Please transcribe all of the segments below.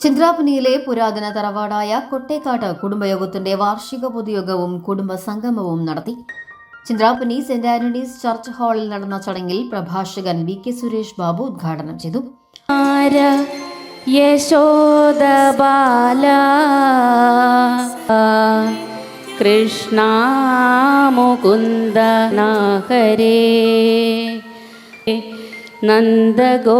ചിന്ത്രാപുനിയിലെ പുരാതന തറവാടായ കൊട്ടേക്കാട്ട് കുടുംബയോഗത്തിന്റെ വാർഷിക പൊതുയോഗവും കുടുംബ സംഗമവും നടത്തി. ചിന്ത്രാപുനി സെന്റ് ആന്റണീസ് ചർച്ച് ഹാളിൽ നടന്ന ചടങ്ങിൽ പ്രഭാഷകൻ വി കെ സുരേഷ് ബാബു ഉദ്ഘാടനം ചെയ്തു. ആര യശോദബാല കൃഷ്ണ മുകുന്ദ നാഹരേ. നന്ദഗോപകുമാര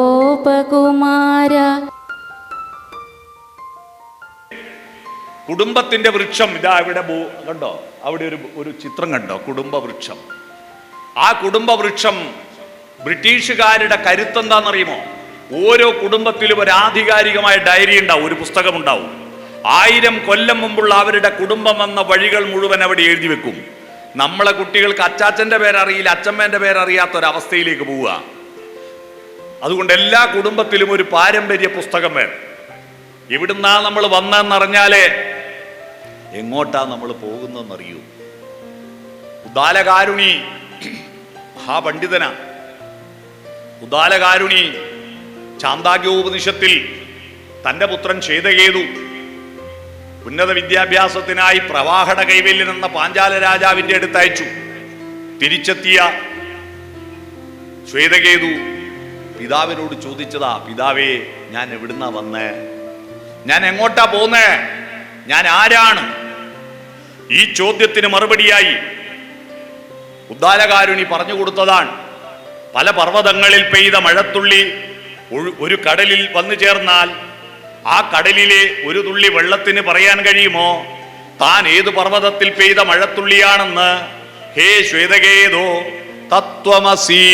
കുടുംബത്തിന്റെ വൃക്ഷം. ഇതാ ഇവിടെ കണ്ടോ? അവിടെ ഒരു ഒരു ചിത്രം കണ്ടോ? കുടുംബ വൃക്ഷം ആ കുടുംബ വൃക്ഷം ബ്രിട്ടീഷുകാരുടെ കരുത്തെന്താണെന്നറിയുമോ? ഓരോ കുടുംബത്തിലും ഒരു ആധികാരികമായ ഡയറി ഉണ്ടാവും ഒരു പുസ്തകം ഉണ്ടാവും. ആയിരം കൊല്ലം മുമ്പുള്ള അവരുടെ കുടുംബം എന്ന വഴികൾ മുഴുവൻ അവിടെ എഴുതി വെക്കും. നമ്മളെ കുട്ടികൾക്ക് അച്ചാച്ചന്റെ പേരറിയില്ല അച്ചമ്മേന്റെ പേരറിയാത്ത ഒരവസ്ഥയിലേക്ക് പോവുക. അതുകൊണ്ട് എല്ലാ കുടുംബത്തിലും ഒരു പാരമ്പര്യ പുസ്തകം വേണം. ഇവിടുന്നാ നമ്മൾ വന്നെന്നറിഞ്ഞാലേ എങ്ങോട്ടാ നമ്മൾ പോകുന്നതെന്നറിയൂ. ഉദാലകാരുണി മഹാപണ്ഡിതന. ഉദാലകാരുണി ചാന്താഗ്യോപനിഷത്തിൽ തന്റെ പുത്രൻ ചേതകേതു ഉന്നത വിദ്യാഭ്യാസത്തിനായി പ്രവാഹട കൈവല്യൻ എന്ന പാഞ്ചാല രാജാവിന്റെ അടുത്ത് അയച്ചു തിരിച്ചെത്തിയ ശ്വേതകേതു പിതാവിനോട് ചോദിച്ചതാ പിതാവേ ഞാൻ എവിടുന്നാ വന്നേ? ഞാൻ എങ്ങോട്ടാ പോന്നേ? ഞാൻ ആരാണ്? ഈ ചോദ്യത്തിന് മറുപടിയായി ഉദ്ദാലകാരുണി പറഞ്ഞു കൊടുത്തതാണ്. പല പർവതങ്ങളിൽ പെയ്ത മഴത്തുള്ളി ഒരു കടലിൽ വന്നു ചേർന്നാൽ ആ കടലിലെ ഒരു തുള്ളി വെള്ളത്തിന് പറയാൻ കഴിയുമോ? താൻ ഏത് പർവതത്തിൽ പെയ്ത മഴത്തുള്ളിയാണെന്ന്? ഹേ ശ്വേതകേതോ തത്വമസി.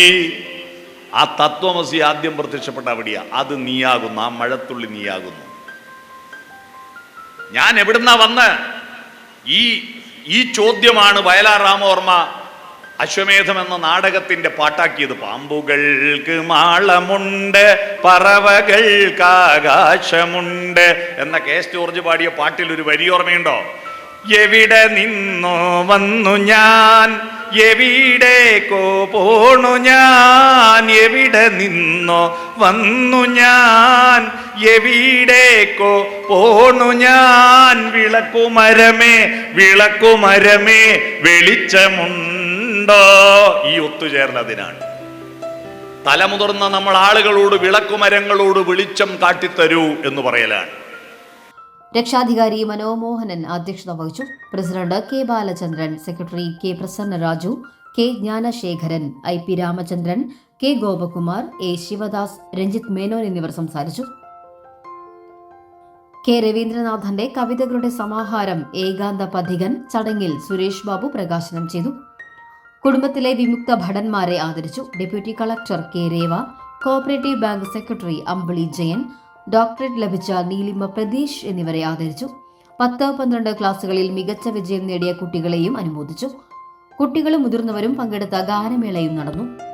ആ തത്വമസി ആദ്യം പ്രത്യക്ഷപ്പെട്ട അവിടെയാ. അത് നീയാകുന്നു ആ മഴത്തുള്ളി നീയാകുന്നു. ഞാൻ എവിടുന്നാ വന്ന് ഈ ഈ ചോദ്യമാണ് വയലാർ രാമവർമ്മ അശ്വമേധം എന്ന നാടകത്തിന്റെ പാട്ടാക്കിയത്. പാമ്പുകൾക്ക് മാളമുണ്ട് പറവകൾക്ക് ആകാശമുണ്ട് എന്ന കെ എസ് ജോർജ് പാടിയ പാട്ടിൽ ഒരു വരി ഓർമ്മയുണ്ടോ? എവിടെ നിന്നോ വന്നു ഞാൻ എവിടേക്കോ പോണു ഞാൻ? എവിടെ നിന്നോ വന്നു ഞാൻ? എവിടേക്കോ പോണു ഞാൻ? വിളക്കുമരമേ വിളക്കുമരമേ വെളിച്ചമുണ്ടോ? ഈ ഒത്തുചേർന്നതിനാണ്. തലമുതിർന്ന നമ്മൾ ആളുകളോട് വിളക്കുമരങ്ങളോട് വെളിച്ചം കാട്ടിത്തരൂ എന്ന് പറയലാണ്. രക്ഷാധികാരി മനോമോഹനൻ അധ്യക്ഷത വഹിച്ചു. President K Balachandran secretary K Prasanna Raju K Jnanasekharan I P Ramachandran K Gopakumar A Sivadas Ranjith Menon എന്നിവർ സംസാരിച്ചു. കെ രവീന്ദ്രനാഥന്റെ കവിതകളുടെ സമാഹാരം ഏകാന്ത പഥികൻ ചടങ്ങിൽ സുരേഷ് ബാബു പ്രകാശനം ചെയ്തു. കുടുംബത്തിലെ വിമുക്ത ഭടന്മാരെ ആദരിച്ചു. Deputy collector K Reva cooperative bank secretary Ambili Jayan doctorate ലഭിച്ച നീലിമ പ്രതീഷ് എന്നിവരെ ആദരിച്ചു. പത്ത് പന്ത്രണ്ട് ക്ലാസുകളിൽ മികച്ച വിജയം നേടിയ കുട്ടികളെയും അനുമോദിച്ചു. കുട്ടികളും മുതിർന്നവരും പങ്കെടുത്ത ഗാനമേളയും നടന്നു.